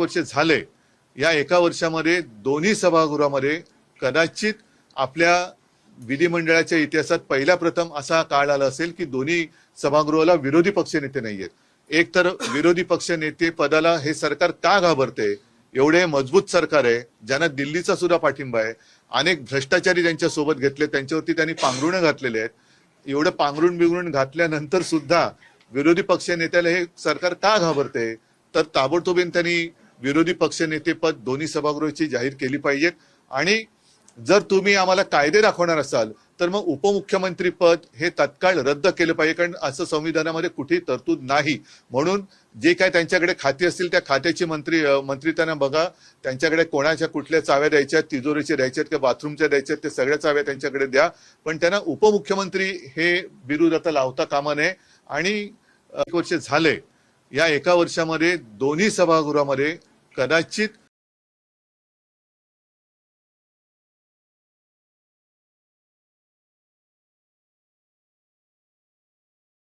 एक वर्ष झाले या एका वर्षामध्ये दोन्ही सभागृहामध्ये कदाचित आपल्या विधिमंडळाच्या इतिहासात पहिल्या प्रथम असा काळ आला असेल की दोन्ही सभागृहाला विरोधी पक्षनेते नाहीयेत एक तर विरोधी पक्षनेते पदाला हे सरकार का घाबरते? एवढे मजबूत सरकार आहे ज्यांना दिल्लीचा सुद्धा पाठिंबा आहे. अनेक भ्रष्टाचारी त्यांच्यासोबत घेतले त्यांच्यावरती त्यांनी पांघरुण घातलेले आहेत. एवढं पांघरुण बिंगरुण घातल्यानंतर सुद्धा विरोधी पक्षनेत्याला हे सरकार का घाबरते? तर ताबडतोबीन त्यांनी विरोधी पक्षनेतेपद दोन्ही सभागृहाची जाहीर केली पाहिजेत आणि जर तुम्ही आम्हाला कायदे दाखवणार असाल तर मग उपमुख्यमंत्री पद हे तत्काळ रद्द केलं पाहिजे कारण असं संविधानामध्ये कुठेही तरतूद नाही. म्हणून जे काय त्यांच्याकडे खाती असतील त्या खात्याची मंत्री मंत्री त्यांना बघा. त्यांच्याकडे कोणाच्या कुठल्या चाव्या द्यायच्या तिजोरीच्या द्यायच्या किंवा बाथरूमच्या द्यायच्या ते सगळ्या चाव्या त्यांच्याकडे द्या. पण त्यांना उपमुख्यमंत्री हे बिरुद आता लावता कामा नये. आणि एक वर्ष झाले या एका वर्षामध्ये दोन्ही सभागृहामध्ये कदाचित